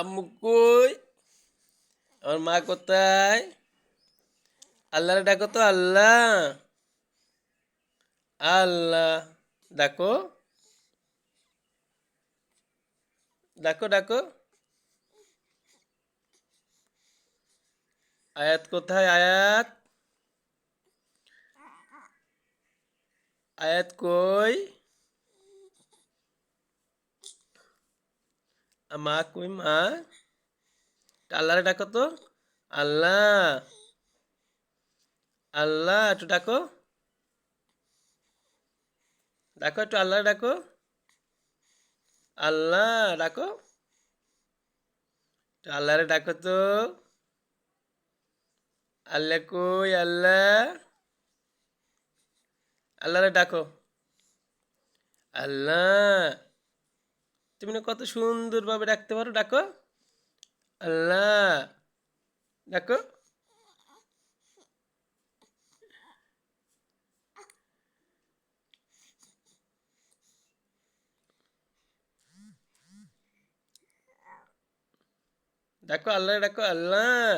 আম্মু কই? আমার মা কোথায়? আল্লাহরে ডাকো তো, আল্লাহ। আল্লাহ। ডাকো। ডাকো ডাকো। আয়াত কোথায়, আয়াত? আয়াত কই? মা কই মা। আল্লাহরে ডাকো তো। আল্লাহ। আল্লাহ, একটু ডাকো। ডাকো, একটু আল্লাহ ডাকো। আল্লাহ, ডাকো। আল্লাহরে ডাকো তো। আল্লাহ কই, আল্লাহ। আল্লাহরে ডাকো। আল্লাহ। তুমি না কত সুন্দরভাবে ডাকতে পারো ডাকো। আল্লাহ। ডাকো। ডাকো আল্লাহ ডাকো আল্লাহ।